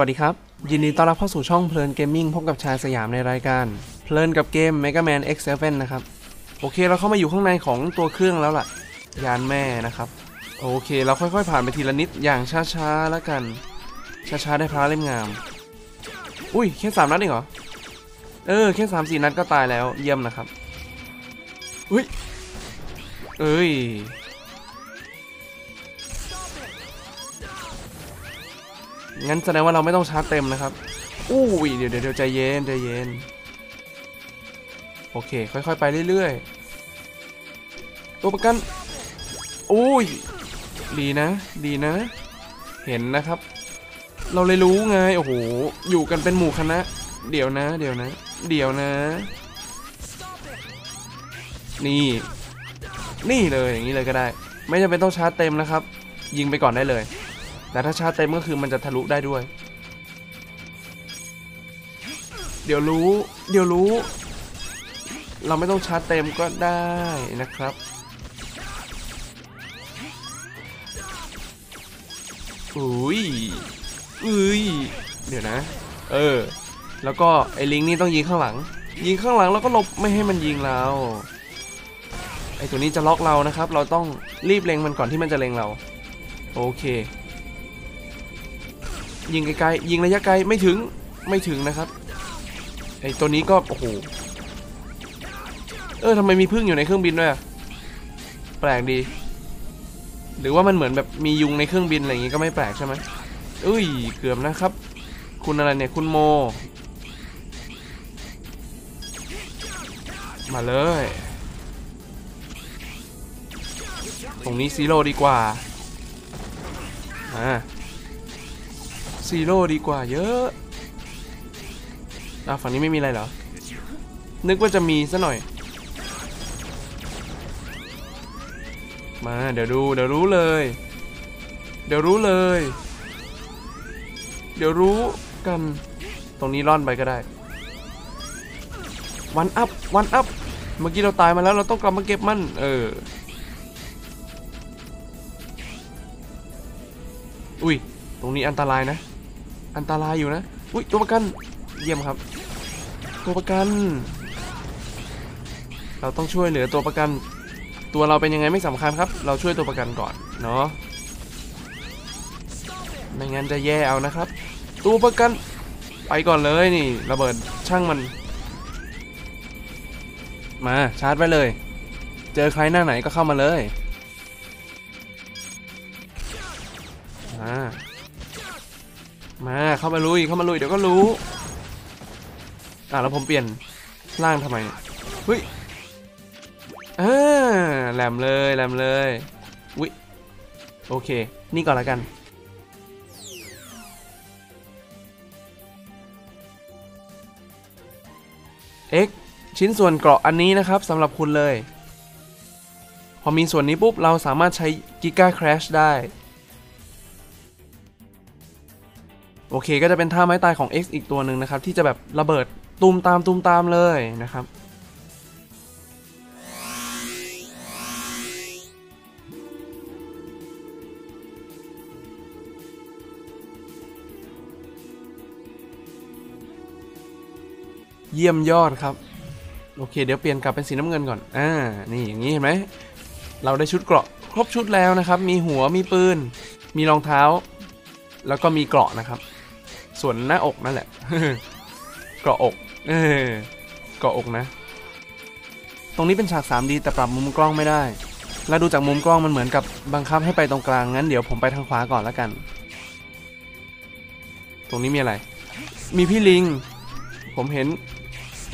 สวัสดีครับ ยินดีต้อนรับเข้าสู่ช่องเพลินเกมมิ่งพบกับชายสยามในรายการ เพลินกับเกม Mega Man X7 นะครับ โอเคเราเข้ามาอยู่ข้างในของตัวเครื่องแล้วล่ะ ยานแม่นะครับ โอเคเราค่อยๆผ่านไปทีละนิดอย่างช้าๆแล้วกัน ช้าๆได้พระเล่มงาม อุ้ยแค่สามนัดเองเหรอ เออแค่สามสี่นัดก็ตายแล้วเยี่ยมนะครับ อุ้ย เอ้ย งั้นแสดงว่าเราไม่ต้องชาร์จเต็มนะครับอู้ยเดี๋ยวเดี๋ยวใจเย็นใจเย็น โอเค ค่อยๆ ไปเรื่อยๆ ตัวประกันอุ้ยดีนะ ดีนะ เห็นนะครับ เราเลยรู้ไง โอ้โห อยู่กันเป็นหมู่คณะ เดี๋ยวนะ เดี๋ยวนะ เดี๋ยวนะ นี่ นี่เลยอย่างนี้เลยก็ได้ ไม่จำเป็นต้องชาร์จเต็มนะครับ ยิงไปก่อนได้เลย แต่ถ้าชาร์จเต็มก็คือมันจะทะลุได้ด้วย เดี๋ยวรู้ เดี๋ยวรู้ เราไม่ต้องชาร์จเต็มก็ได้นะครับ อุ้ยอุ้ย เดี๋ยวนะ เออ แล้วก็ไอ้ลิงนี่ต้องยิงข้างหลัง ยิงข้างหลังแล้วก็หลบไม่ให้มันยิงเราไอ้ตัวนี้จะล็อกเรานะครับ เราต้องรีบเล็งมันก่อนที่มันจะเล็งเรา โอเค ยิงไกลๆยิงระยะไกลไม่ถึงไม่ถึงนะครับไอตัวนี้ก็โอ้โหเออทำไมมีพึ่งอยู่ในเครื่องบินด้วยอะแปลกดี หรือว่ามันเหมือนแบบมียุงในเครื่องบินอะไรอย่างงี้ก็ไม่แปลกใช่ไหมเอ้ยเกือบนะครับ คุณอะไรเนี่ยคุณโม มาเลย ตรงนี้ซีโร่ดีกว่าอ่า ซีโร่ดีกว่าเยอะอะฝั่งนี้ไม่มีอะไรเหรอ นึกว่าจะมีซะหน่อย มาเดี๋ยวดูเดี๋ยวรู้เลย เดี๋ยวรู้เลย เดี๋ยวรู้กัน ตรงนี้ร่อนไปก็ได้ วันอัพ วันอัพ เมื่อกี้เราตายมาแล้วเราต้องกลับมาเก็บมัน เออ อุ้ย ตรงนี้อันตรายนะ อันตรายอยู่นะ อุ้ยตัวประกัน เยี่ยมครับ ตัวประกัน เราต้องช่วยเหลือตัวประกัน ตัวเราเป็นยังไงไม่สำคัญครับ เราช่วยตัวประกันก่อนเนาะ ไม่งั้นจะแย่เอานะครับ ตัวประกัน ไปก่อนเลยนี่ระเบิดช่างมัน มาชาร์จไว้เลย เจอใครหน้าไหนก็เข้ามาเลยมา มาเข้ามาลุยเข้ามาลุยเดี๋ยวก็รู้อะแล้วผมเปลี่ยนร่างทำไมเฮ้ยอ่าแหลมเลยแหลมเลยวิโอเค นี่ก่อนละกัน X ชิ้นส่วนเกราะอันนี้นะครับสำหรับคุณเลย พอมีส่วนนี้ปุ๊บ เราสามารถใช้ Giga Crash ได้ โอเคก็จะเป็นท่าไม้ตายของ X อีกตัวหนึ่งนะครับ ที่จะแบบระเบิดตูมตามตูมตามเลยนะครับ เยี่ยมยอดครับ โอเค เดี๋ยวเปลี่ยนกลับเป็นสีน้ำเงินก่อน อ่า นี่อย่างนี้เห็นไหม เราได้ชุดเกราะครบชุดแล้วนะครับ มีหัวมีปืน มีรองเท้า แล้วก็มีเกราะนะครับ ส่วนหน้าอกนั่นแหละเกาะอกเออเกาะอกนะ ตรงนี้เป็นฉาก 3D แต่ปรับมุมกล้องไม่ได้ แล้วดูจากมุมกล้องมันเหมือนกับบังคับให้ไปตรงกลางงั้นเดี๋ยวผมไปทางขวาก่อนแล้วกัน ตรงนี้มีอะไร มีพี่ลิง ผมเห็น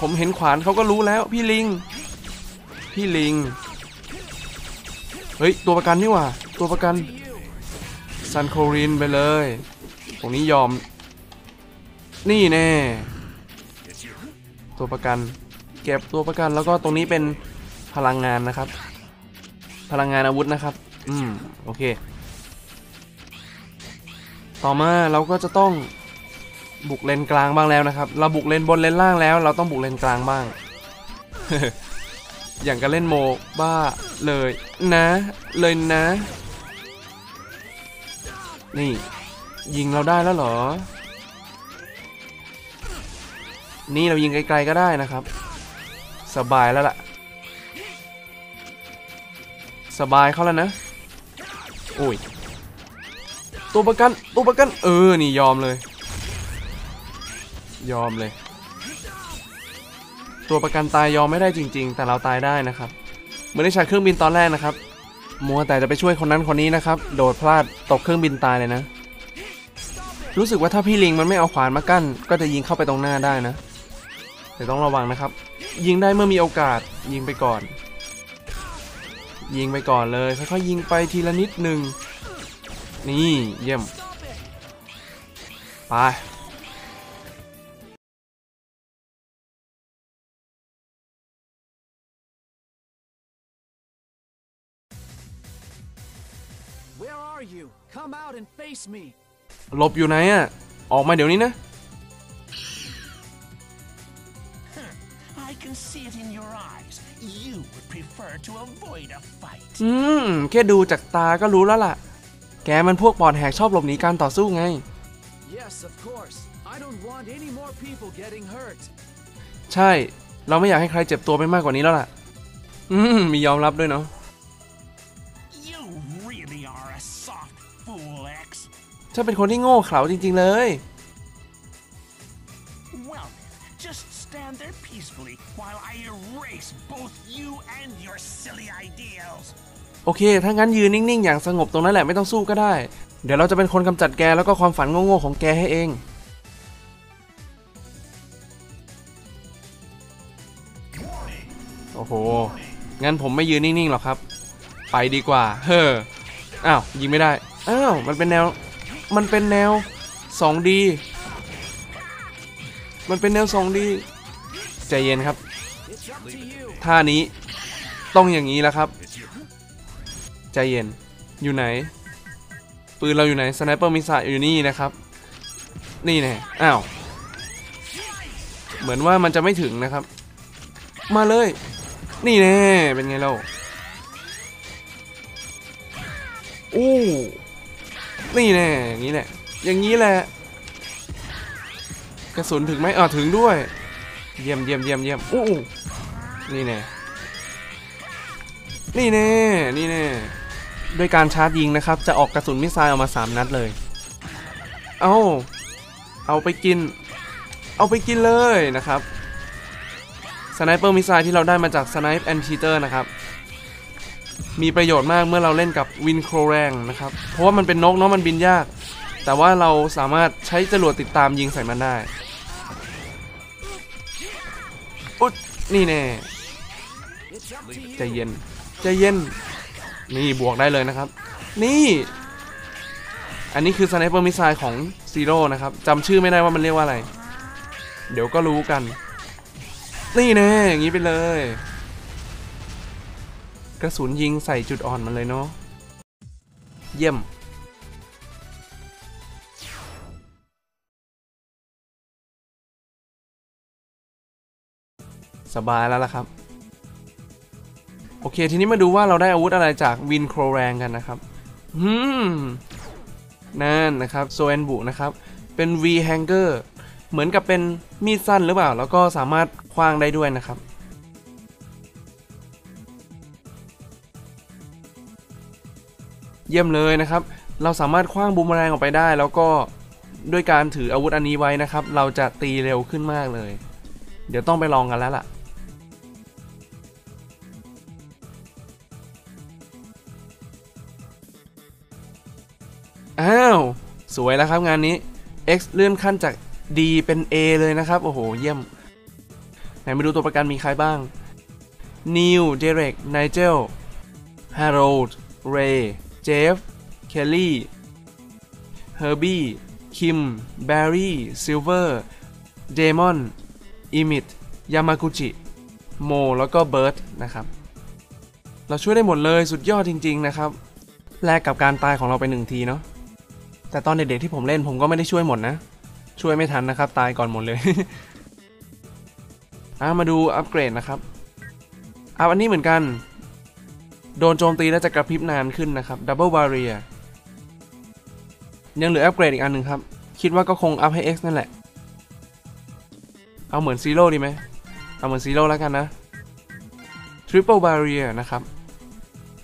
ผมเห็นขวานเขาก็รู้แล้วพี่ลิง พี่ลิง เฮ้ย ตัวประกันนี่ว่า ตัวประกันซันโครินไปเลย ตรงนี้ยอม นี่แน่ ตัวประกัน เก็บตัวประกันแล้วก็ตรงนี้เป็นพลังงานนะครับ พลังงานอาวุธนะครับ อืม โอเค ต่อมาเราก็จะต้องบุกเลนกลางบ้างแล้วนะครับ เราบุกเลนบนเลนล่างแล้ว เราต้องบุกเลนกลางบ้าง อย่างกับเล่นโมบ้าเลยนะ เลยนะ นี่ ยิงเราได้แล้วเหรอ นี่เรายิงไกลๆก็ได้นะครับ สบายแล้วล่ะ สบายเขาแล้วนะโอ้ยตัวประกันตัวประกันเออนี่ยอมเลย ยอมเลย ตัวประกันตายยอมไม่ได้จริง ๆ แต่เราตายได้นะครับเหมือนในฉากเครื่องบินตอนแรกนะครับมัวแต่จะไปช่วยคนนั้นคนนี้นะครับ โดดพลาดตกเครื่องบินตายเลยนะ รู้สึกว่าถ้าพี่ลิงมันไม่เอาขวานมากั้น ก็จะยิงเข้าไปตรงหน้าได้นะ แต่ต้องระวังนะครับ ยิงได้เมื่อมีโอกาสยิงไปก่อน ยิงไปก่อนเลยค่อยๆยิงไปทีละนิดหนึ่งนี่เยี่ยมไป Where are you? Come out and face me. หลบอยู่ไหนอะออกมาเดี๋ยวนี้นะ can see it in your eyes. You would prefer to avoid a fight. อืม แค่ดูจากตาก็รู้แล้วล่ะ แกมันพวกปอดแหกชอบหลบหนีการต่อสู้ไง Yes, of course. I don't want any more people getting hurt. ใช่ เราไม่อยากให้ใครเจ็บตัวไปมากกว่านี้แล้วล่ะ อืม มียอมรับด้วยเนาะ You really are a soft fool, X. ฉันเป็นคนที่โง่เขลาจริง ๆ เลย peacefully while I erase both you and your silly ideals. โอเค ถ้างั้นยืนนิ่งๆ อย่างสงบตรงนั้นแหละไม่ต้องสู้ก็ได้ เดี๋ยวเราจะเป็นคนกำจัดแกแล้วก็ความฝันโง่ๆของแกให้เอง โอ้โห งั้นผมไม่ยืนนิ่งๆ หรอกครับ ไปดีกว่า เฮ้อ อ้าว ยิงไม่ได้ อ้าว มันเป็นแนว มันเป็นแนว 2D มันเป็นแนว 2D ใจเย็นครับ ท่านี้ต้องอย่างนี้แล้วครับ ใจเย็น อยู่ไหน ปืนเราอยู่ไหน สไนเปอร์มิสไซล์อยู่นี่นะครับ นี่แน่อ้าว เหมือนว่ามันจะไม่ถึงนะครับ มาเลย นี่แน่ เป็นไงเราอู้นี่แน่ อย่างนี้แหละ อย่างนี้แหละ กระสุนถึงไหมอ่าถึงด้วย เยี่ยมเยี่ยมเยี่ยมเยี่ยมอู้นี่แน่นี่แน่นี่แน่ด้วยการชาร์จยิงนะครับ จะออกกระสุนมิสไซล์ออกมา 3 นัดเลย เอาเอาไปกิน เอาไปกินเลยนะครับสไนเปอร์มิสไซล์ที่เราได้มาจากสไนป์แอนชีเตอร์นะครับ มีประโยชน์มากเมื่อเราเล่นกับวินโครแรงนะครับ เพราะว่ามันเป็นนกเนาะมันบินยาก แต่ว่าเราสามารถใช้จรวดติดตามยิงใส่มันได้ นี่แน่ใจ you. เย็นใจเย็น นี่บวกได้เลยนะครับ นี่ อันนี้คือสไนเปอร์มิสไซล์ของซีโร่นะครับจำชื่อไม่ได้ว่ามันเรียกว่าอะไร เดี๋ยวก็รู้กัน นี่แน่อย่างนี้ไปเลย กระสุนยิงใส่จุดอ่อนมันเลยเนาะเยี่ยม สบายแล้วล่ะครับ โอเค ทีนี้มาดูว่าเราได้อาวุธอะไรจากวินโครแรงกันนะครับอืมนั่นนะครับโซเอนบุนะครับ เป็น V hanger เหมือนกับเป็นมีดสั้นหรือเปล่า แล้วก็สามารถคว้างได้ด้วยนะครับเยี่ยมเลยนะครับ เราสามารถคว้างบูมแรงออกไปได้ แล้วก็ด้วยการถืออาวุธอันนี้ไว้นะครับ เราจะตีเร็วขึ้นมากเลย เดี๋ยวต้องไปลองกันแล้วล่ะ อ้าว สวยแล้วครับงานนี้ X เลื่อนขั้นจาก D เป็น A เลยนะครับ โอ้โห เยี่ยม ไหนมาดูตัวประกันมีใครบ้าง Neil Derek Nigel Harold Ray Jeff Kelly Herbie Kim Barry Silver Damon Emit Yamaguchi Mo แล้วก็ Bert นะครับ เราช่วยได้หมดเลยสุดยอดจริง ๆ นะครับ แลกกับการตายของเราไปหนึ่งทีเนาะ แต่ตอนเด็กๆที่ผมเล่นผมก็ไม่ได้ช่วยหมดนะ ช่วยไม่ทันนะครับ ตายก่อนหมดเลยอะมาดูอัปเกรดนะครับอัพอันนี้เหมือนกัน โดนโจมตีแล้วจะกระพริบนานขึ้นนะครับ Double Barrier ยังเหลืออัปเกรดอีกอันหนึ่งครับ คิดว่าก็คงอัพให้ X นั่นแหละ เอาเหมือนซีโร่ดีไหมเอาเหมือนซีโร่แล้วกันนะ Triple Barrier นะครับ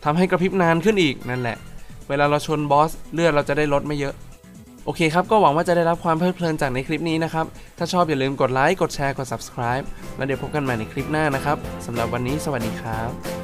ทำให้กระพริบนานขึ้นอีกนั่นแหละ เวลาเราชนบอสเลือดเราจะได้ลดไม่เยอะ โอเคครับ ก็หวังว่าจะได้รับความเพลิดเพลินจากในคลิปนี้นะครับ ถ้าชอบอย่าลืมกดไลค์ กดแชร์ กด subscribe แล้วเดี๋ยวพบกันใหม่ในคลิปหน้านะครับสำหรับวันนี้สวัสดีครับ